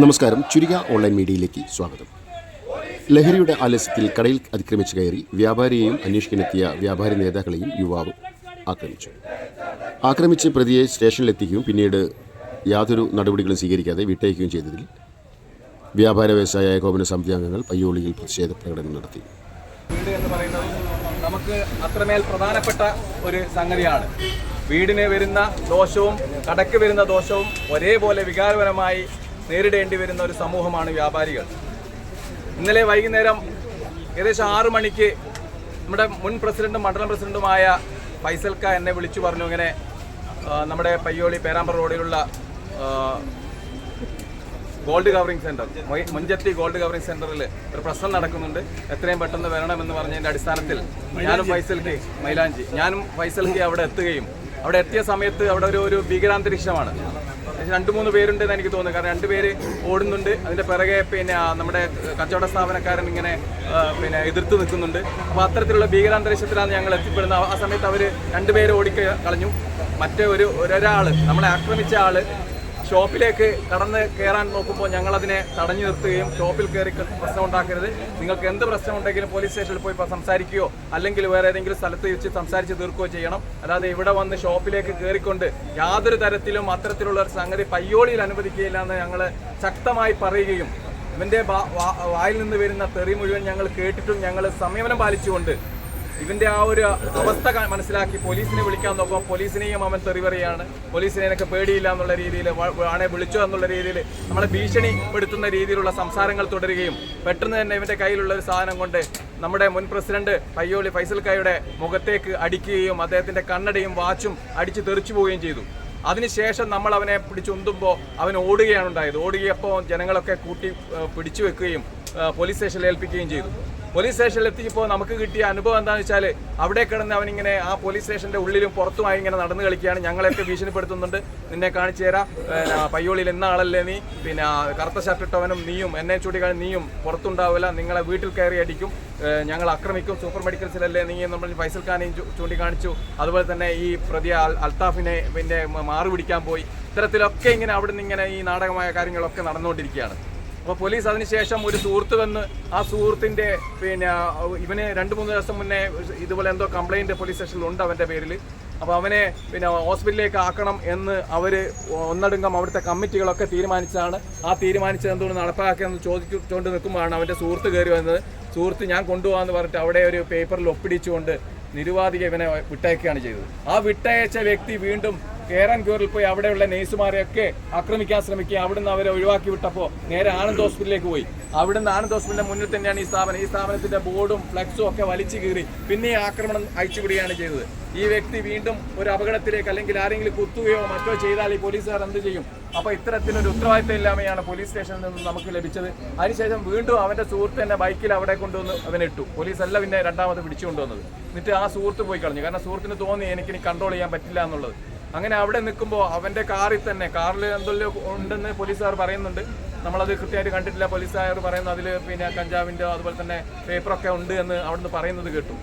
നമസ്കാരം. ചുരിക ഓൺലൈൻ മീഡിയയിലേക്ക് സ്വാഗതം. ലഹരിയുടെ ആലസ്യത്തിൽ കടയിൽ അതിക്രമിച്ചു കയറി വ്യാപാരിയെയും അന്വേഷിക്കാനെത്തിയ വ്യാപാരി നേതാക്കളെയും യുവാവ് ആക്രമിച്ചു. ആക്രമിച്ച് പ്രതിയെ സ്റ്റേഷനിലെത്തിക്കുകയും പിന്നീട് യാതൊരു നടപടികളും സ്വീകരിക്കാതെ വിട്ടയക്കുകയും ചെയ്തതിൽ വ്യാപാര വ്യവസായ ഏകോപന സമിതി അംഗങ്ങൾ പയ്യോളിയിൽ പ്രതിഷേധ പ്രകടനം നടത്തി. വീട് എന്ന് പറയുന്നത് നമുക്ക് അത്രമേൽ പ്രധാനപ്പെട്ട ഒരു സംഗതിയാണ്. വീടിന് വരുന്ന ദോഷവും കടക്ക് വരുന്ന ദോഷവും ഒരേപോലെ വികാരപരമായി നേരിടേണ്ടി വരുന്ന ഒരു സമൂഹമാണ് വ്യാപാരികൾ. ഇന്നലെ വൈകുന്നേരം ഏകദേശം ആറ് മണിക്ക് നമ്മുടെ മുൻ പ്രസിഡന്റും മണ്ഡലം പ്രസിഡന്റുമായ ഫൈസൽക്ക എന്നെ വിളിച്ചു പറഞ്ഞു ഇങ്ങനെ നമ്മുടെ പയ്യോളി പേരാമ്പ്ര റോഡിലുള്ള ഗോൾഡ് കവറിംഗ് മൊയ്- മുഞ്ചത്തി ഗോൾഡ് കവറിംഗ് സെന്ററിൽ ഒരു പ്രശ്നം നടക്കുന്നുണ്ട്. എത്രയും പെട്ടെന്ന് വരണമെന്ന് പറഞ്ഞതിന്റെ അടിസ്ഥാനത്തിൽ ഞാനും ഫൈസൽക്ക് മൈലാഞ്ചി. ഞാനും ഫൈസൽക്ക് അവിടെ എത്തുകയും. അവിടെ എത്തിയ സമയത്ത് അവിടെ ഒരു ഒരു ഭീകരാന്തരീക്ഷമാണ്. രണ്ട് മൂന്ന് പേരുണ്ടെന്ന് എനിക്ക് തോന്നുന്നു. കാരണം രണ്ട് പേര് ഓടുന്നുണ്ട്. അതിന്റെ പിറകെ പിന്നെ നമ്മുടെ കച്ചവട സ്ഥാപനക്കാരൻ ഇങ്ങനെ പിന്നെ എതിർത്ത് നിൽക്കുന്നുണ്ട്. അപ്പോൾ അത്തരത്തിലുള്ള ഭീകരാന്തരീക്ഷത്തിലാണ് ഞങ്ങൾ എത്തിപ്പെടുന്നത്. ആ സമയത്ത് അവർ രണ്ടുപേര് ഓടിക്കളഞ്ഞു മറ്റേ ഒരു ഒരാൾ നമ്മളെ ആക്രമിച്ച ആൾ ഷോപ്പിലേക്ക് കടന്ന് കയറാൻ നോക്കുമ്പോൾ ഞങ്ങൾ അതിനെ തടഞ്ഞു നിർത്തുകയും ഷോപ്പിൽ കയറി പ്രശ്നം ഉണ്ടാക്കരുത്. നിങ്ങൾക്ക് എന്ത് പ്രശ്നം ഉണ്ടെങ്കിലും പോലീസ് സ്റ്റേഷനിൽ പോയി സംസാരിക്കുകയോ അല്ലെങ്കിൽ വേറെ ഏതെങ്കിലും സ്ഥലത്ത് വെച്ച് സംസാരിച്ച് തീർക്കുകയോ ചെയ്യണം. അല്ലാതെ ഇവിടെ വന്ന് ഷോപ്പിലേക്ക് കയറിക്കൊണ്ട് യാതൊരു തരത്തിലും അത്തരത്തിലുള്ള ഒരു സംഗതി പയ്യോളിയിൽ അനുവദിക്കുകയില്ല എന്ന് ഞങ്ങൾ ശക്തമായി പറയുകയും വാ- വായിൽ നിന്ന് വരുന്ന തെറി മുഴുവൻ ഞങ്ങൾ കേട്ടിട്ടും ഞങ്ങൾ സംയമനം പാലിച്ചുകൊണ്ട് ഇവന്റെ ആ ഒരു അവസ്ഥ മനസ്സിലാക്കി പോലീസിനെ വിളിക്കാൻ നോക്കുമ്പോൾ പോലീസിനെയും അവൻ തെറിവറിയാണ്. പോലീസിനെ എനിക്ക് പേടിയില്ല എന്നുള്ള രീതിയിൽ ആണെ വിളിച്ചോ എന്നുള്ള രീതിയിൽ നമ്മളെ ഭീഷണിപ്പെടുത്തുന്ന രീതിയിലുള്ള സംസാരങ്ങൾ തുടരുകയും പെട്ടെന്ന് തന്നെ ഇവന്റെ കയ്യിലുള്ള ഒരു സാധനം കൊണ്ട് നമ്മുടെ മുൻ പ്രസിഡന്റ് പയ്യോളി ഫൈസൽ കായുടെ മുഖത്തേക്ക് അടിക്കുകയും അദ്ദേഹത്തിന്റെ കണ്ണടയും വാച്ചും അടിച്ച് തെറിച്ചു പോവുകയും ചെയ്തു. അതിനുശേഷം നമ്മൾ അവനെ പിടിച്ചുന്തുമ്പോൾ അവൻ ഓടുകയാണ് ഉണ്ടായത്. ഓടുകയപ്പോൾ ജനങ്ങളൊക്കെ കൂട്ടി പിടിച്ചു വെക്കുകയും പോലീസ് സ്റ്റേഷനിൽ ഏൽപ്പിക്കുകയും ചെയ്തു. പോലീസ് സ്റ്റേഷനിൽ എത്തിയപ്പോൾ നമുക്ക് കിട്ടിയ അനുഭവം എന്താണെന്ന് വെച്ചാൽ അവിടെ കിടന്ന് അവനിങ്ങനെ ആ പോലീസ് സ്റ്റേഷന്റെ ഉള്ളിലും പുറത്തുമായി ഇങ്ങനെ നടന്നു കളിക്കുകയാണ്. ഞങ്ങളെയൊക്കെ ഭീഷണിപ്പെടുത്തുന്നുണ്ട്. നിന്നെ കാണിച്ചു തരാം. പയ്യോളിയിൽ എന്ന ആളല്ലേ നീ? പിന്നെ കറുത്ത ഷർട്ട് ഇട്ടവനും നീയും എന്നെ ചൂണ്ടിക്കാണി നീയും പുറത്തുണ്ടാവില്ല. നിങ്ങളെ വീട്ടിൽ കയറി അടിക്കും. ഞങ്ങൾ ആക്രമിക്കും. സൂപ്പർ മെഡിക്കൽസിലല്ലേ നീ നമ്മൾ ഫൈസൽ ഖാനെയും ചൂണ്ടിക്കാണിച്ചു. അതുപോലെ തന്നെ ഈ പ്രതി അൽ- അൽത്താഫിനെ പിന്നെ മാറി പിടിക്കാൻ പോയി. ഇത്തരത്തിലൊക്കെ ഇങ്ങനെ അവിടെ നിന്ന് ഇങ്ങനെ ഈ നാടകമായ കാര്യങ്ങളൊക്കെ നടന്നുകൊണ്ടിരിക്കുകയാണ്. അപ്പോൾ പോലീസ് അതിനുശേഷം ഒരു സുഹൃത്ത് വന്ന് ആ സുഹൃത്തിന്റെ പിന്നെ ഇവന് രണ്ട് മൂന്ന് ദിവസം മുന്നേ ഇതുപോലെ എന്തോ കംപ്ലൈന്റ് പോലീസ് സ്റ്റേഷനിൽ ഉണ്ട് അവന്റെ പേരിൽ അപ്പോൾ അവനെ പിന്നെ ഹോസ്പിറ്റലിലേക്ക് ആക്കണം എന്ന് അവർ ഒന്നടങ്കം അവിടുത്തെ കമ്മിറ്റികളൊക്കെ തീരുമാനിച്ചതാണ്. ആ തീരുമാനിച്ചത് എന്തുകൊണ്ട് നടപ്പാക്കിയെന്ന് ചോദിച്ചുകൊണ്ട് നിൽക്കുമ്പോഴാണ് അവന്റെ സുഹൃത്ത് കയറി വന്നത്. സുഹൃത്ത് ഞാൻ കൊണ്ടുപോകാമെന്ന് പറഞ്ഞിട്ട് അവിടെ ഒരു പേപ്പറിൽ ഒപ്പിടിച്ചുകൊണ്ട് നിരുവാധിക ഇവനെ വിട്ടയക്കുകയാണ് ചെയ്തത്. ആ വിട്ടയച്ച വ്യക്തി വീണ്ടും കേരൻ ക്യൂറിൽ പോയി അവിടെയുള്ള നേഴ്സുമാരെയൊക്കെ ആക്രമിക്കാൻ ശ്രമിക്കുക. അവിടുന്ന് അവരെ ഒഴിവാക്കി വിട്ടപ്പോൾ നേരെ ആനന്ദ് ഹോസ്പിറ്റലിലേക്ക് പോയി. അവിടുന്ന് ആനന്ദ് ഹോസ്പിറ്റലിന്റെ മുന്നിൽ തന്നെയാണ് ഈ സ്ഥാപനം. ഈ സ്ഥാപനത്തിന്റെ ബോർഡും ഫ്ലക്സും ഒക്കെ വലിച്ചു കീറി. പിന്നെ ആക്രമണം അയച്ചുവിടുകയാണ് ചെയ്തത്. ഈ വ്യക്തി വീണ്ടും ഒരു അപകടത്തിലേക്ക് അല്ലെങ്കിൽ ആരെങ്കിലും കുത്തുകയോ മറ്റോ ചെയ്താൽ ഈ പോലീസുകാർ എന്ത് ചെയ്യും? അപ്പോൾ ഇത്തരത്തിലൊരു ഉത്തരവാദിത്തം ഇല്ലാമയാണ് പോലീസ് സ്റ്റേഷനിൽ നിന്ന് നമുക്ക് ലഭിച്ചത്. അതിനുശേഷം വീണ്ടും അവന്റെ സുഹൃത്ത് എന്നെ ബൈക്കിൽ അവിടെ കൊണ്ടുവന്ന് അവനെ ഇട്ടു. പോലീസ് അല്ല പിന്നെ രണ്ടാമത് പിടിച്ചു കൊണ്ടുവന്നത് എന്നിട്ട് ആ സുഹൃത്ത് പോയി കളഞ്ഞു. കാരണം സുഹൃത്തിന് തോന്നി എനിക്കിനി കൺട്രോൾ ചെയ്യാൻ പറ്റില്ല എന്നുള്ളത്. അങ്ങനെ അവിടെ നിൽക്കുമ്പോൾ അവന്റെ കാറിൽ തന്നെ കാറിൽ എന്തെല്ലോ ഉണ്ടെന്ന് പോലീസുകാർ പറയുന്നുണ്ട്. നമ്മളത് കൃത്യമായിട്ട് കണ്ടിട്ടില്ല. പോലീസുകാർ പറയുന്നു അതിൽ പിന്നെ കഞ്ചാവിന്റെ അതുപോലെ തന്നെ പേപ്പറൊക്കെ ഉണ്ട് എന്ന് അവിടുന്ന് പറയുന്നത് കേട്ടു.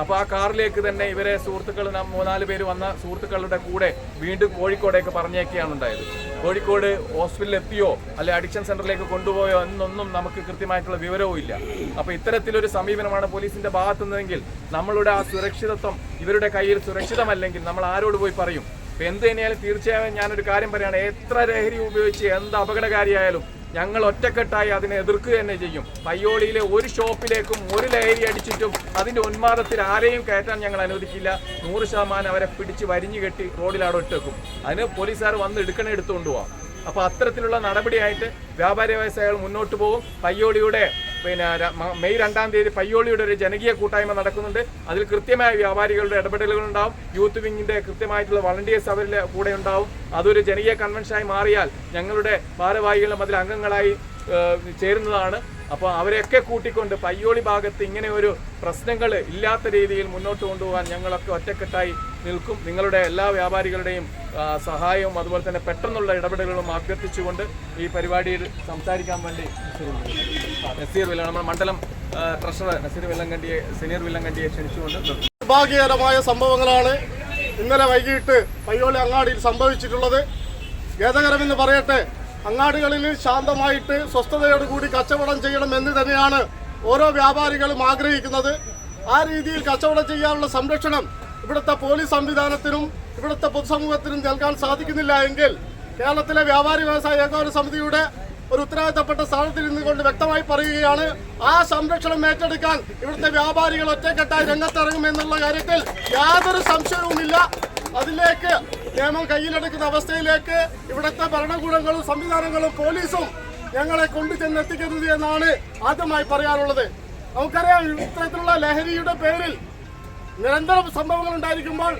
അപ്പോൾ ആ കാറിലേക്ക് തന്നെ ഇവരെ സുഹൃത്തുക്കൾ മൂന്നാൽ പേര് വന്ന സുഹൃത്തുക്കളുടെ കൂടെ വീണ്ടും കോഴിക്കോടേക്ക് പറഞ്ഞേക്കുകയാണ് ഉണ്ടായത്. കോഴിക്കോട് ഹോസ്പിറ്റലിൽ എത്തിയോ അല്ലെ അഡിക്ഷൻ സെന്ററിലേക്ക് കൊണ്ടുപോയോ എന്നൊന്നും നമുക്ക് കൃത്യമായിട്ടുള്ള വിവരവും ഇല്ല. അപ്പോൾ ഇത്തരത്തിലൊരു സമീപനമാണ് പോലീസിന്റെ ഭാഗത്തുനിന്നെങ്കിൽ നമ്മളുടെ ആ സുരക്ഷിതത്വം ഇവരുടെ കയ്യിൽ സുരക്ഷിതമല്ലെങ്കിൽ നമ്മൾ ആരോട് പോയി പറയും? ഇപ്പൊ എന്ത് തന്നെയായാലും തീർച്ചയായും ഞാനൊരു കാര്യം പറയുകയാണ് എത്ര ലഹരി ഉപയോഗിച്ച് എന്ത് അപകടകാരിയായാലും ഞങ്ങൾ ഒറ്റക്കെട്ടായി അതിനെ എതിർക്കുക തന്നെ ചെയ്യും. പയ്യോളിയിലെ ഒരു ഷോപ്പിലേക്കും ഒരു ലഹരി അടിച്ചിട്ടും അതിന്റെ ഉന്മാദത്തിൽ ആരെയും കയറ്റാൻ ഞങ്ങൾ അനുവദിക്കില്ല. നൂറ് ശതമാനം അവരെ പിടിച്ച് വരിഞ്ഞു കെട്ടി അവിടെ ഇട്ടേക്കും. അതിന് പോലീസുകാർ വന്ന് എടുക്കണേ എടുത്തുകൊണ്ട് പോവാം അപ്പോൾ അത്തരത്തിലുള്ള നടപടിയായിട്ട് വ്യാപാരി വ്യവസായികൾ മുന്നോട്ട് പോകും. പയ്യോളിയുടെ പിന്നെ മെയ് രണ്ടാം തീയതി പയ്യോളിയുടെ ഒരു ജനകീയ കൂട്ടായ്മ നടക്കുന്നുണ്ട്. അതിൽ കൃത്യമായ വ്യാപാരികളുടെ ഇടപെടലുകൾ ഉണ്ടാവും യൂത്ത് വിങ്ങിന്റെ കൃത്യമായിട്ടുള്ള വളണ്ടിയേഴ്സ് അവരിലെ കൂടെ ഉണ്ടാവും. അതൊരു ജനകീയ കൺവെൻഷനായി മാറിയാൽ ഞങ്ങളുടെ ഭാരവാഹികളും അതിൽ അംഗങ്ങളായി ചേരുന്നതാണ്. അപ്പോൾ അവരെയൊക്കെ കൂട്ടിക്കൊണ്ട് പയ്യോളി ഭാഗത്ത് ഇങ്ങനെ ഒരു പ്രശ്നങ്ങൾ ഇല്ലാത്ത രീതിയിൽ മുന്നോട്ട് കൊണ്ടുപോകാൻ ഞങ്ങളൊക്കെ ഒറ്റക്കെട്ടായി നിൽക്കും. നിങ്ങളുടെ എല്ലാ വ്യാപാരികളുടെയും സഹായവും അതുപോലെ തന്നെ പെട്ടെന്നുള്ള ഇടപെടലുകളും അഭ്യർത്ഥിച്ചുകൊണ്ട് ഈ പരിപാടിയിൽ സംസാരിക്കാൻ വേണ്ടി നസീർ വില്ല നമ്മുടെ മണ്ഡലം ട്രഷറർ നസീർ വില്ലങ്കണ്ടിയെ സീനിയർ വില്ലങ്കണ്ടിയെ ക്ഷണിച്ചുകൊണ്ട് ഭാഗ്യകരമായ നിർഭാഗ്യകരമായ സംഭവങ്ങളാണ് ഇന്നലെ വൈകിട്ട് പയ്യോളി അങ്ങാടിയിൽ സംഭവിച്ചിട്ടുള്ളത്. ഖേദകരമെന്ന് പറയട്ടെ അങ്ങാടികളിൽ ശാന്തമായിട്ട് സ്വസ്ഥതയോടുകൂടി കച്ചവടം ചെയ്യണം എന്ന് തന്നെയാണ് ഓരോ വ്യാപാരികളും ആഗ്രഹിക്കുന്നത്. ആ രീതിയിൽ കച്ചവടം ചെയ്യാനുള്ള സംരക്ഷണം ഇവിടുത്തെ പോലീസ് സംവിധാനത്തിനും ഇവിടുത്തെ പൊതുസമൂഹത്തിനും നൽകാൻ സാധിക്കുന്നില്ല എങ്കിൽ കേരളത്തിലെ വ്യാപാരി വ്യവസായ ഏകോപന സമിതിയുടെ ഒരു ഉത്തരവാദിത്തപ്പെട്ട സ്ഥാനത്തിൽ നിന്നുകൊണ്ട് വ്യക്തമായി പറയുകയാണ് ആ സംരക്ഷണം ഏറ്റെടുക്കാൻ ഇവിടുത്തെ വ്യാപാരികൾ ഒറ്റക്കെട്ടായി രംഗത്തിറങ്ങുമെന്നുള്ള കാര്യത്തിൽ യാതൊരു സംശയവുമില്ല. അതിലേക്ക് നിയമം കയ്യിലെടുക്കുന്ന അവസ്ഥയിലേക്ക് ഇവിടുത്തെ ഭരണകൂടങ്ങളും സംവിധാനങ്ങളും പോലീസും ഞങ്ങളെ കൊണ്ടു ചെന്നെത്തിക്കരുത് എന്നാണ് ആദ്യമായി പറയാനുള്ളത് നമുക്കറിയാം ഇത്തരത്തിലുള്ള ലഹരിയുടെ പേരിൽ നിരന്തരം സംഭവങ്ങൾ ഉണ്ടായിരിക്കുമ്പോൾ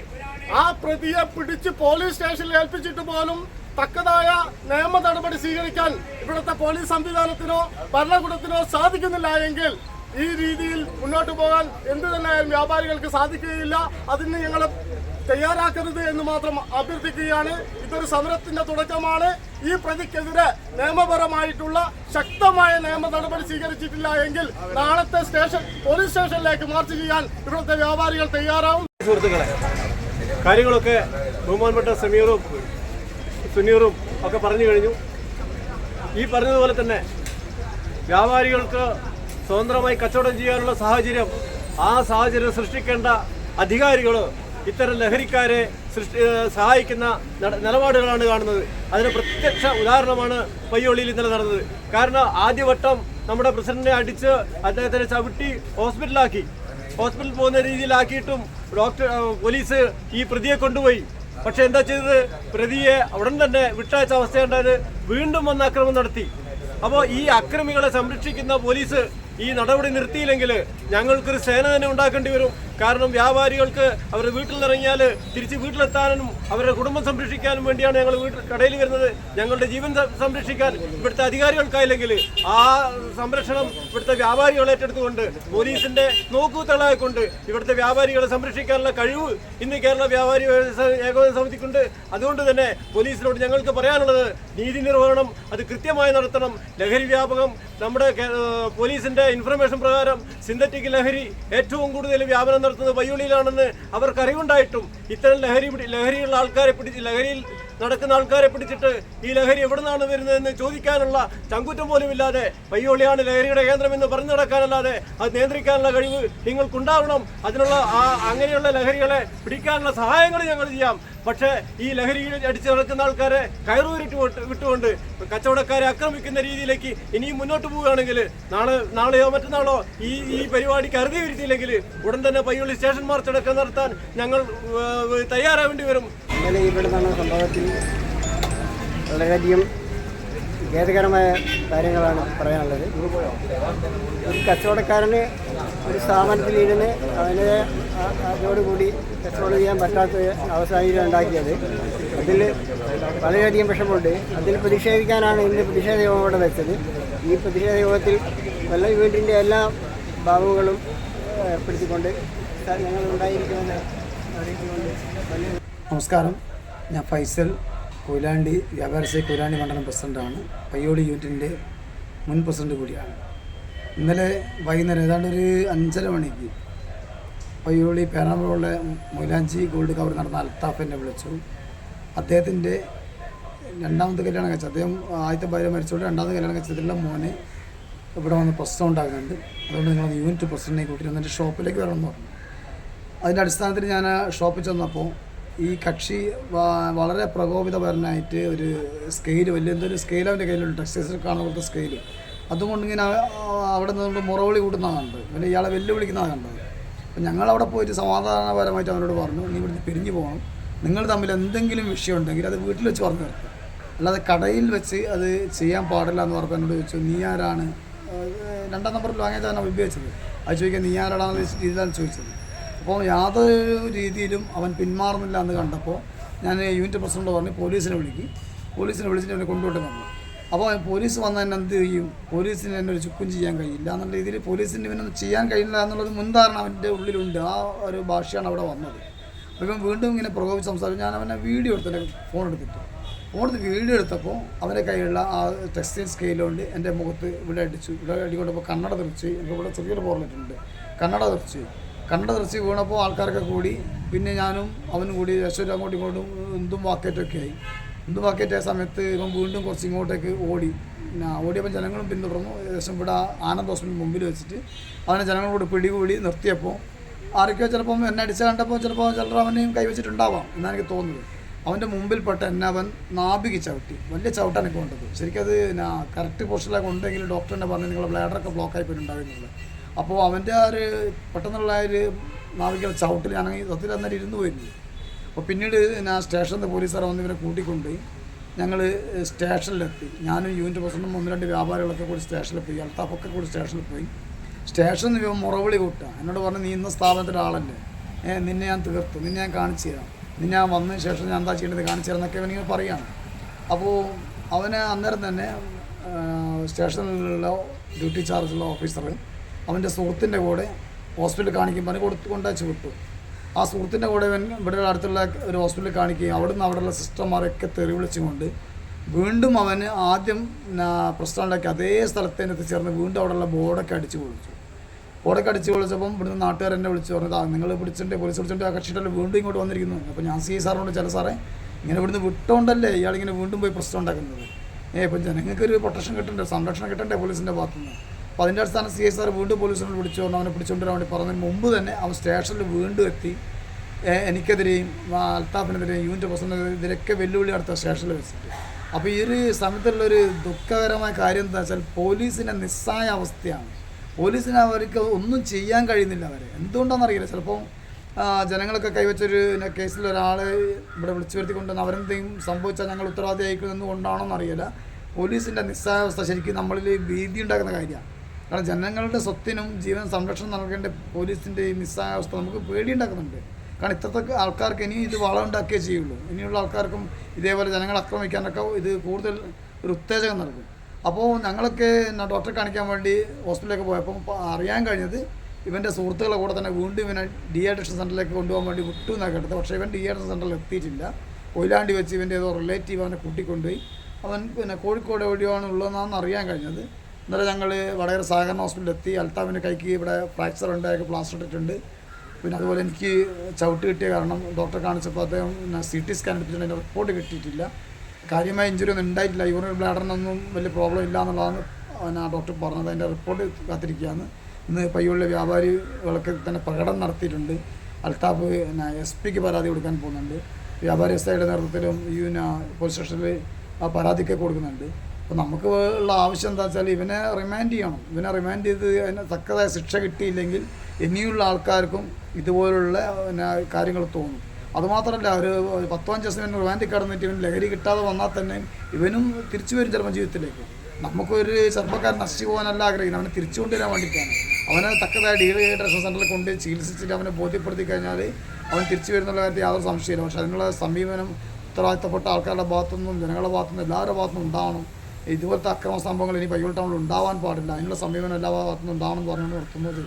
ആ പ്രതിയെ പിടിച്ച് പോലീസ് സ്റ്റേഷനിൽ ഏൽപ്പിച്ചിട്ട് പോലും തക്കതായ നിയമ നടപടി സ്വീകരിക്കാൻ ഇവിടുത്തെ പോലീസ് സംവിധാനത്തിനോ ഭരണകൂടത്തിനോ സാധിക്കുന്നില്ല എങ്കിൽ ഈ രീതിയിൽ മുന്നോട്ട് പോകാൻ എന്തു തന്നെയായാലും വ്യാപാരികൾക്ക് സാധിക്കുകയില്ല. അതിന് ഞങ്ങൾ തയ്യാറാക്കരുത് എന്ന് മാത്രം അഭ്യർത്ഥിക്കുകയാണ്. ഇതൊരു സമരത്തിന്റെ തുടക്കമാണ്. ഈ പ്രതിക്കെതിരെ നിയമപരമായിട്ടുള്ള ശക്തമായ നിയമ നടപടി സ്വീകരിച്ചിട്ടില്ല എങ്കിൽ നാളത്തെ സ്റ്റേഷൻ പോലീസ് സ്റ്റേഷനിലേക്ക് മാർച്ച് ചെയ്യാൻ ഇവിടുത്തെ വ്യാപാരികൾ തയ്യാറാവും. സുഹൃത്തുക്കളെ കാര്യങ്ങളൊക്കെ ബഹുമാനപ്പെട്ട സമീറും സുനീറും ഒക്കെ പറഞ്ഞു കഴിഞ്ഞു. ഈ പറഞ്ഞതുപോലെ തന്നെ വ്യാപാരികൾക്ക് സ്വതന്ത്രമായി കച്ചവടം ചെയ്യാനുള്ള സാഹചര്യം ആ സാഹചര്യം സൃഷ്ടിക്കേണ്ട അധികാരികൾ ഇത്തരം ലഹരിക്കാരെ സൃഷ്ടി സഹായിക്കുന്ന നിലപാടുകളാണ് കാണുന്നത്. അതിന് പ്രത്യക്ഷ ഉദാഹരണമാണ് പയ്യോളിയിൽ ഇന്നലെ നടന്നത്. കാരണം ആദ്യവട്ടം നമ്മുടെ പ്രസിഡന്റിനെ അടിച്ച് അദ്ദേഹത്തിനെ ചവിട്ടി ഹോസ്പിറ്റലാക്കി ഹോസ്പിറ്റലിൽ പോകുന്ന രീതിയിലാക്കിയിട്ടും ഡോക്ടർ പോലീസ് ഈ പ്രതിയെ കൊണ്ടുപോയി. പക്ഷെ എന്താ ചെയ്തത്? പ്രതിയെ ഉടൻ തന്നെ വിട്ടയച്ച അവസ്ഥയുണ്ടായത് വീണ്ടും വന്ന് അക്രമം നടത്തി. അപ്പോൾ ഈ അക്രമികളെ സംരക്ഷിക്കുന്ന പോലീസ് ഈ നടപടി നിർത്തിയില്ലെങ്കിൽ ഞങ്ങൾക്കൊരു സേന തന്നെ ഉണ്ടാക്കേണ്ടി വരും. കാരണം വ്യാപാരികൾക്ക് അവരുടെ വീട്ടിൽ നിറങ്ങിയാൽ തിരിച്ച് വീട്ടിലെത്താനും അവരുടെ കുടുംബം സംരക്ഷിക്കാനും വേണ്ടിയാണ് ഞങ്ങൾ വീട്ടിൽ കടയിൽ വരുന്നത്. ഞങ്ങളുടെ ജീവൻ സംരക്ഷിക്കാൻ ഇവിടുത്തെ അധികാരികൾക്കായില്ലെങ്കിൽ ആ സംരക്ഷണം ഇവിടുത്തെ വ്യാപാരികൾ ഏറ്റെടുത്തുകൊണ്ട് പോലീസിന്റെ നോക്കുത്തളായിക്കൊണ്ട് ഇവിടുത്തെ വ്യാപാരികളെ സംരക്ഷിക്കാനുള്ള കഴിവ് ഇന്ന് കേരള വ്യാപാരി ഏകോപന സമിതിക്കുണ്ട്. അതുകൊണ്ട് തന്നെ പോലീസിനോട് ഞങ്ങൾക്ക് പറയാനുള്ളത് നീതി നിർവഹണം അത് കൃത്യമായി നടത്തണം. ലഹരി വ്യാപകം നമ്മുടെ കേ- ഏഹ് ഇൻഫർമേഷൻ പ്രകാരം സിന്തറ്റിക് ലഹരി ഏറ്റവും കൂടുതൽ വ്യാപനം നടത്തുന്നത് വയ്യൂളിയിലാണെന്ന് അവർക്ക് അറിവുണ്ടായിട്ടും ഇത്തരം ലഹരി ലഹരിയുള്ള ആൾക്കാരെ പിടിച്ച് ലഹരിയിൽ നടക്കുന്ന ആൾക്കാരെ പിടിച്ചിട്ട് ഈ ലഹരി എവിടുന്നാണ് വരുന്നതെന്ന് ചോദിക്കാനുള്ള ചങ്കുറ്റം പോലും ഇല്ലാതെ പയ്യോളിയാണ് ലഹരിയുടെ കേന്ദ്രം എന്ന് പറഞ്ഞു നടക്കാനല്ലാതെ അത് നിയന്ത്രിക്കാനുള്ള കഴിവ് നിങ്ങൾക്കുണ്ടാവണം. അതിനുള്ള ആ അങ്ങനെയുള്ള ലഹരികളെ പിടിക്കാനുള്ള സഹായങ്ങൾ ഞങ്ങൾ ചെയ്യാം. പക്ഷേ ഈ ലഹരി അടിച്ച് നടക്കുന്ന ആൾക്കാരെ കയറൂരിട്ട് വിട്ടുകൊണ്ട് കച്ചവടക്കാരെ ആക്രമിക്കുന്ന രീതിയിലേക്ക് ഇനിയും മുന്നോട്ട് പോവുകയാണെങ്കിൽ നാളെ നാളെയോ മറ്റന്നാളോ ഈ ഈ പരിപാടിക്ക് അറുതി വരുത്തിയില്ലെങ്കിൽ ഉടൻ തന്നെ പയ്യോളി സ്റ്റേഷൻ മാർച്ച് അടക്കം നടത്താൻ ഞങ്ങൾ തയ്യാറാവേണ്ടി വരും. ഇന്നലെ ഇവിടെ നടന്ന സംഭവത്തിൽ വളരെയധികം ഖേദകരമായ കാര്യങ്ങളാണ് പറയാനുള്ളത്. ഒരു കച്ചവടക്കാരന് ഒരു സ്ഥാപനത്തിൽ ഇരുന്ന് അവന് അതോടുകൂടി കച്ചവടം ചെയ്യാൻ പറ്റാത്ത അവസാനം ഉണ്ടാക്കിയത്. അതിൽ വളരെയധികം വിഷമമുണ്ട്. അതിൽ പ്രതിഷേധിക്കാനാണ് ഇന്ന് പ്രതിഷേധ യോഗം ഇവിടെ വെച്ചത്. ഈ പ്രതിഷേധ യോഗത്തിൽ വെള്ള വീടിന്റെ എല്ലാ ഭാഗങ്ങളും ഏർപ്പെടുത്തിക്കൊണ്ട് ഞങ്ങൾ ഉണ്ടായിരിക്കുമെന്ന് അറിയിച്ചുകൊണ്ട് വലിയ നമസ്കാരം. ഞാൻ ഫൈസൽ കൊയിലാണ്ടി വ്യാപാരശ്ശേരി കൊയിലാണ്ടി മണ്ഡലം പ്രസിഡന്റാണ് പയ്യോളി യൂണിറ്റിന്റെ മുൻ പ്രസിഡന്റ് കൂടിയാണ്. ഇന്നലെ വൈകുന്നേരം ഏതാണ്ട് ഒരു അഞ്ചര മണിക്ക് പയ്യോളി പേരാമ്പ്രയുള്ള മൊയിലാഞ്ചി ഗോൾഡ് കവർ നടന്ന അൽത്താഫിനെ എന്നെ വിളിച്ചു. അദ്ദേഹത്തിന്റെ രണ്ടാമത്തെ കല്യാണം കഴിച്ചത് അദ്ദേഹം ആദ്യത്തെ ഭാര്യ മരിച്ചുകൊണ്ട് രണ്ടാമത്തെ കല്യാണം കഴിച്ചതിലുള്ള മോനെ ഇവിടെ വന്ന് പ്രശ്നം ഉണ്ടാകുന്നുണ്ട്. അതുകൊണ്ട് നിങ്ങൾ യൂണിറ്റ് പ്രസിഡന്റിനെ കൂട്ടി വന്നിട്ട് ഷോപ്പിലേക്ക് വരണമെന്ന് പറഞ്ഞു. അതിന്റെ അടിസ്ഥാനത്തിൽ ഞാൻ ഷോപ്പിൽ ചെന്നപ്പോൾ ഈ കക്ഷി വളരെ പ്രകോപിതപരനായിട്ട് ഒരു സ്കെയിൽ വലിയ എന്തൊരു സ്കെയിൽ അവന്റെ കയ്യിലുണ്ട്. ടെക്സ്റ്റൈൽസിൽ കാണുന്ന പോലത്തെ സ്കെയിൽ അതുകൊണ്ട് ഇങ്ങനെ അവിടെ നിന്നുകൊണ്ട് മുറവിളി കൂട്ടുന്നതാണ് കണ്ടത് പിന്നെ ഇയാളെ വെല്ലുവിളിക്കുന്നതാണ് കണ്ടത് അപ്പം ഞങ്ങൾ അവിടെ പോയിട്ട് സമാധാനപരമായിട്ട് അവനോട് പറഞ്ഞു നീ ഇവിടുന്ന് പിരിഞ്ഞു പോകണം. നിങ്ങൾ തമ്മിൽ എന്തെങ്കിലും വിഷയം ഉണ്ടെങ്കിൽ അത് വീട്ടിൽ വെച്ച് പറഞ്ഞു തീർക്കുക അല്ലാതെ കടയിൽ വെച്ച് അത് ചെയ്യാൻ പാടില്ല എന്ന് പറഞ്ഞപ്പോൾ എന്നോട് ചോദിച്ചു നീ ആരാണ്? രണ്ടാം നമ്പറിൽ വാങ്ങിയതാണ് ഉപയോഗിച്ചത് അത് ചോദിക്കാൻ നീ ആരാടാണെന്ന് രീതിയിലാണ് ചോദിച്ചത്. അപ്പോൾ യാതൊരു രീതിയിലും അവൻ പിന്മാറുന്നില്ല എന്ന് കണ്ടപ്പോൾ ഞാൻ യൂണിറ്റ് പ്രസിഡന്റ് പറഞ്ഞ് പോലീസിനെ വിളിക്കും. പോലീസിനെ വിളിച്ചിട്ട് അവനെ കൊണ്ടുപോയിട്ട് വന്നു. അപ്പോൾ പോലീസ് വന്ന് എന്നെ എന്ത് ചെയ്യും? പോലീസിന് എന്നെ ഒരു ചുക്കും ചെയ്യാൻ കഴിയില്ല എന്നുള്ള രീതിയിൽ പോലീസിന് ഇവനൊന്നും ചെയ്യാൻ കഴിയില്ല എന്നുള്ളത് മുൻധാരണ അവന്റെ ഉള്ളിലുണ്ട്. ആ ഒരു ഭാഷയാണ് അവിടെ വന്നത്. അപ്പം വീണ്ടും ഇങ്ങനെ പ്രകോപിച്ച് സംസാരിച്ചു. ഞാൻ അവനെ വീഡിയോ എടുത്തിട്ട് ഫോൺ എടുത്തിട്ട്. ഫോൺ എടുത്ത് വീഡിയോ എടുത്തപ്പോൾ അവന്റെ കയ്യിലുള്ള ആ ടെക്സ്റ്റൈൽ സ്കെയിലുകൊണ്ട് എന്റെ മുഖത്ത് ഇവിടെ അടിച്ചു. ഇവിടെ അടിക്കൊണ്ടപ്പോൾ കണ്ണട തെറിച്ച് എനിക്ക് ഇവിടെ ചെറിയൊരു പോറിലിട്ടുണ്ട് കണ്ണട തെറിച്ച്. കണ്ണട ദൃശ്യം വീണപ്പോൾ ആൾക്കാരൊക്കെ കൂടി. പിന്നെ ഞാനും അവനും കൂടി യശ്വരം അങ്ങോട്ടും ഇങ്ങോട്ടും എന്തും വാക്കേറ്റൊക്കെ ആയി. എന്തും വാക്കേറ്റായ സമയത്ത് ഇവൻ വീണ്ടും കുറച്ച് ഇങ്ങോട്ടേക്ക് ഓടി. പിന്നെ ഓടിയപ്പോൾ ജനങ്ങളും പിന്തുടർന്നു. ഏകദേശം ഇവിടെ ആനന്ദ് ഹോസ്പിറ്റൽ മുമ്പിൽ വെച്ചിട്ട് അവനെ ജനങ്ങളോട് പിടികൂടി നിർത്തിയപ്പോൾ ആരൊക്കെയോ ചിലപ്പം എന്നെ അടിച്ച കണ്ടപ്പോൾ ചിലപ്പോൾ ചിലർ അവനെയും കൈവച്ചിട്ടുണ്ടാവാം എന്നാണ് എനിക്ക് തോന്നുന്നത്. അവന്റെ മുമ്പിൽപ്പെട്ട എന്നെ അവൻ നാഭിക്ക് ചവിട്ടി. വലിയ ചവിട്ടാണ് എനിക്ക് കൊണ്ടത്. ശരിക്കും അത് കറക്റ്റ് പൊസിഷനിലൊക്കെ ഉണ്ടെങ്കിൽ ഡോക്ടർ പറഞ്ഞു നിങ്ങളുടെ ബ്ലാഡറൊക്കെ ബ്ലോക്ക് ആയി പോയിട്ടുണ്ടാകുന്നുള്ളത് അപ്പോൾ അവന്റെ ആ ഒരു പെട്ടെന്നുള്ള ഒരു നാവിക്കുള്ള ചവിട്ടിൽ ഞാനെങ്കിൽ സത്യത്തിൽ അന്നേരം ഇരുന്ന് പോയിരുന്നു. അപ്പോൾ പിന്നീട് ഞാൻ സ്റ്റേഷനിൽ പോലീസുകാർ വന്ന് ഇവരെ കൂട്ടിക്കൊണ്ട് ഞങ്ങൾ സ്റ്റേഷനിലെത്തി. ഞാനും യൂണിറ്റ് പ്രസിഡന്റും ഒന്ന് രണ്ട് വ്യാപാരികളൊക്കെ കൂടി സ്റ്റേഷനിൽ പോയി അൽത്താഫൊക്കെ കൂടി സ്റ്റേഷനിൽ പോയി സ്റ്റേഷനിൽ നിന്ന് മുറവിളി കൂട്ടുക. എന്നോട് പറഞ്ഞു നീ ഇന്ന സ്ഥാപനത്തിന്റെ ആളല്ലേ? നിന്നെ ഞാൻ തീർത്തു. നിന്നെ ഞാൻ കാണിച്ചു തരാം. നിന്നെ ഞാൻ വന്നതിന് ശേഷം ഞാൻ എന്താ ചെയ്യേണ്ടത്? കാണിച്ചു തരാം എന്നൊക്കെ പറയുകയാണ് അപ്പോൾ അവനെ അന്നേരം തന്നെ സ്റ്റേഷനിലുള്ള ഡ്യൂട്ടി ചാർജുള്ള ഓഫീസർ അവന്റെ സുഹൃത്തിന്റെ കൂടെ ഹോസ്പിറ്റലിൽ കാണിക്കുമ്പോൾ കൊടുത്ത് കൊണ്ടയച്ച് വിട്ടു. ആ സുഹൃത്തിന്റെ കൂടെ ഇവൻ ഇവിടെ അടുത്തുള്ള ഒരു ഹോസ്പിറ്റലിൽ കാണിക്കുകയും അവിടുന്ന് അവിടെയുള്ള സിസ്റ്റർമാരൊക്കെ തെറി വിളിച്ചുകൊണ്ട് വീണ്ടും അവന് ആദ്യം പ്രശ്നമുണ്ടാക്കി അതേ സ്ഥലത്ത് തന്നെ എത്തിച്ചേർന്ന് വീണ്ടും അവിടെയുള്ള ബോർഡൊക്കെ അടിച്ചു പൊളിച്ചു. ബോർഡൊക്കെ അടിച്ചു വിളിച്ചപ്പം ഇവിടുന്ന് നാട്ടുകാർ എന്നെ വിളിച്ചു പറഞ്ഞത് ആ നിങ്ങൾ പിടിച്ചിട്ട് പോലീസ് വിളിച്ചിട്ട് ആ കക്ഷിയുടെ വീണ്ടും ഇങ്ങോട്ട് വന്നിരിക്കുന്നു. അപ്പോൾ ഞാൻ സി സാറിനോട് ചില സാറേ ഇങ്ങനെ ഇവിടുന്ന് വിട്ടോണ്ടല്ലേ ഇയാളിങ്ങനെ വീണ്ടും പോയി പ്രശ്നം ഉണ്ടാക്കുന്നത്? ഏ ഇപ്പം ജനങ്ങൾക്കൊരു പ്രൊട്ടക്ഷൻ കിട്ടണ്ടേ? സംരക്ഷണം കിട്ടണ്ടേ പോലീസിന്റെ ഭാഗത്തുനിന്ന്? അപ്പോൾ അതിന്റെ അടിസ്ഥാനം സി എസ് ആർ വീണ്ടും പോലീസിനോട് വിളിച്ചു പറഞ്ഞു അവനെ പിടിച്ചുകൊണ്ടുവരാൻ വേണ്ടി പറഞ്ഞതിന് മുമ്പ് തന്നെ അവൻ സ്റ്റേഷനിൽ വീണ്ടും എത്തി. എനിക്കെതിരെയും അൽത്താഫിനെതിരെയും യൂണിറ്റ് പ്രസിഡന്റിനെതിരെയൊക്കെ വെല്ലുവിളി നടത്തുക സ്റ്റേഷനിൽ വെച്ചിട്ട്. അപ്പോൾ ഈ ഒരു സമയത്തുള്ളൊരു ദുഃഖകരമായ കാര്യം എന്താ വെച്ചാൽ പോലീസിന്റെ നിസ്സായ അവസ്ഥയാണ്. പോലീസിന് അവർക്ക് ഒന്നും ചെയ്യാൻ കഴിയുന്നില്ല അവരെ. എന്തുകൊണ്ടാണെന്നറിയില്ല ചിലപ്പോൾ ജനങ്ങളൊക്കെ കൈവച്ചൊരു കേസിൽ ഒരാളെ ഇവിടെ വിളിച്ചു വരുത്തിക്കൊണ്ടുവന്ന് അവരെന്തെങ്കിലും സംഭവിച്ചാൽ ഞങ്ങൾ ഉത്തരവാദിയായിരിക്കുന്നത് കൊണ്ടാണോ എന്നറിയില്ല പോലീസിന്റെ നിസ്സായ അവസ്ഥ ശരിക്കും നമ്മളിൽ ഭീതി ഉണ്ടാക്കുന്ന കാര്യമാണ്. കാരണം ജനങ്ങളുടെ സ്വത്തിനും ജീവൻ സംരക്ഷണം നൽകേണ്ട പോലീസിന്റെ ഈ നിസ്സായാവസ്ഥ നമുക്ക് പേടിയുണ്ടാക്കുന്നുണ്ട്. കാരണം ഇത്രത്തൊക്കെ ആൾക്കാർക്ക് ഇനി ഇത് വളം ഉണ്ടാക്കിയേ ചെയ്യുള്ളൂ. ഇനിയുള്ള ആൾക്കാർക്കും ഇതേപോലെ ജനങ്ങളെ ആക്രമിക്കാനൊക്കെ ഇത് കൂടുതൽ ഒരു ഉത്തേജകം നൽകും. അപ്പോൾ ഞങ്ങളൊക്കെ ഡോക്ടറെ കാണിക്കാൻ വേണ്ടി ഹോസ്പിറ്റലിലേക്ക് പോയപ്പോൾ അറിയാൻ കഴിഞ്ഞത് ഇവന്റെ സുഹൃത്തുക്കളെ കൂടെ തന്നെ വീണ്ടും ഇവനെ ഡിഹൈഡ്രേഷൻ സെന്ററിലേക്ക് കൊണ്ടുപോകാൻ വേണ്ടി വിട്ടു എന്നാണ് കേട്ടത്. പക്ഷേ ഇവൻ ഡിഹൈഡ്രേഷൻ സെന്ററിൽ എത്തിയിട്ടില്ല. കൊയിലാണ്ടി വെച്ച് ഇവന്റെ ഏതോ റിലേറ്റീവ് അവനെ കൂട്ടിക്കൊണ്ടുപോയി. അവൻ പിന്നെ കോഴിക്കോട് എവിടെയാണ് ഉള്ളതെന്നാണെന്ന് അറിയാൻ കഴിഞ്ഞത്. ഇന്നലെ ഞങ്ങൾ വടകര സഹകരണ ഹോസ്പിറ്റലിൽ എത്തി അൽത്താവിന്റെ കൈക്ക് ഇവിടെ ഫ്രാക്ചർ ഉണ്ട് അയാൾക്ക് പ്ലാസ്റ്റർ ഇട്ടിട്ടുണ്ട്. പിന്നെ അതുപോലെ എനിക്ക് ചവിട്ട് കിട്ടിയ കാരണം ഡോക്ടറെ കാണിച്ചപ്പോൾ അദ്ദേഹം സി ടി സ്കാൻ എടുത്തിട്ടുണ്ട് അതിന്റെ റിപ്പോർട്ട് കിട്ടിയിട്ടില്ല. കാര്യമായ ഇഞ്ചുറി ഒന്നും ഉണ്ടായിട്ടില്ല. യൂറിൻ ബ്ലാഡറിനൊന്നും വലിയ പ്രോബ്ലം ഇല്ല എന്നുള്ളതാണ് ആ ഡോക്ടർ പറഞ്ഞത്. അതിന്റെ റിപ്പോർട്ട് കാത്തിരിക്കുകയാണ്. ഇന്ന് പയ്യുള്ള വ്യാപാരികളൊക്കെ തന്നെ പ്രകടനം നടത്തിയിട്ടുണ്ട്. അൽത്താഫ് എസ് പിക്ക് പരാതി കൊടുക്കാൻ പോകുന്നുണ്ട്. വ്യാപാരി എസ് ഐയുടെ നേതൃത്വത്തിലും പിന്നെ പോലീസ് സ്റ്റേഷനിൽ പരാതിയൊക്കെ കൊടുക്കുന്നുണ്ട്. അപ്പോൾ നമുക്ക് ഉള്ള ആവശ്യം എന്താ വെച്ചാൽ ഇവനെ റിമാൻഡ് ചെയ്യണം. ഇവനെ റിമാൻഡ് ചെയ്ത് അതിന് തക്കതായ ശിക്ഷ കിട്ടിയില്ലെങ്കിൽ ഇനിയുള്ള ആൾക്കാർക്കും ഇതുപോലുള്ള പിന്നെ കാര്യങ്ങൾ തോന്നും. അതുമാത്രമല്ല ഒരു പത്തോ അഞ്ച് ദിവസം റിമാൻഡിൽ കിടന്നിട്ട് ഇവൻ ലഹരി കിട്ടാതെ വന്നാൽ തന്നെ ഇവനും തിരിച്ചു വരും ചിലപ്പോൾ ജീവിതത്തിലേക്ക്. നമുക്കൊരു ചെറുപ്പക്കാരൻ നശിച്ചു പോകാനല്ല ആഗ്രഹിക്കുന്നത്. അവനെ തിരിച്ചു കൊണ്ടുവരാൻ വേണ്ടിയിട്ടാണ്. അവനെ തക്കതായ ഡീഹൈഡ്രേഷൻ സെന്ററിൽ കൊണ്ട് ചികിത്സിച്ചിട്ട് അവനെ ബോധ്യപ്പെടുത്തി കഴിഞ്ഞാൽ അവൻ തിരിച്ചു വരുന്നുള്ള കാര്യത്തിൽ യാതൊരു സംശയമില്ല പക്ഷേ അതിനുള്ള സമീപനം ഉത്തരവാദിത്തപ്പെട്ട ആൾക്കാരുടെ ഭാഗത്തുനിന്നും ജനങ്ങളുടെ ഭാഗത്തുനിന്നും എല്ലാവരുടെ ഭാഗത്തുനിന്നും ഉണ്ടാവണം. ഇതുപോലത്തെ അക്രമ സംഭവങ്ങൾ ഇനി പയ്യോൾ ടൗണിൽ ഉണ്ടാവാൻ പാടില്ല. അതിനുള്ള സമീപനം എല്ലാ ഭാഗത്തുനിന്നും ഉണ്ടാവണം എന്ന് പറഞ്ഞു നിർത്തുന്നത്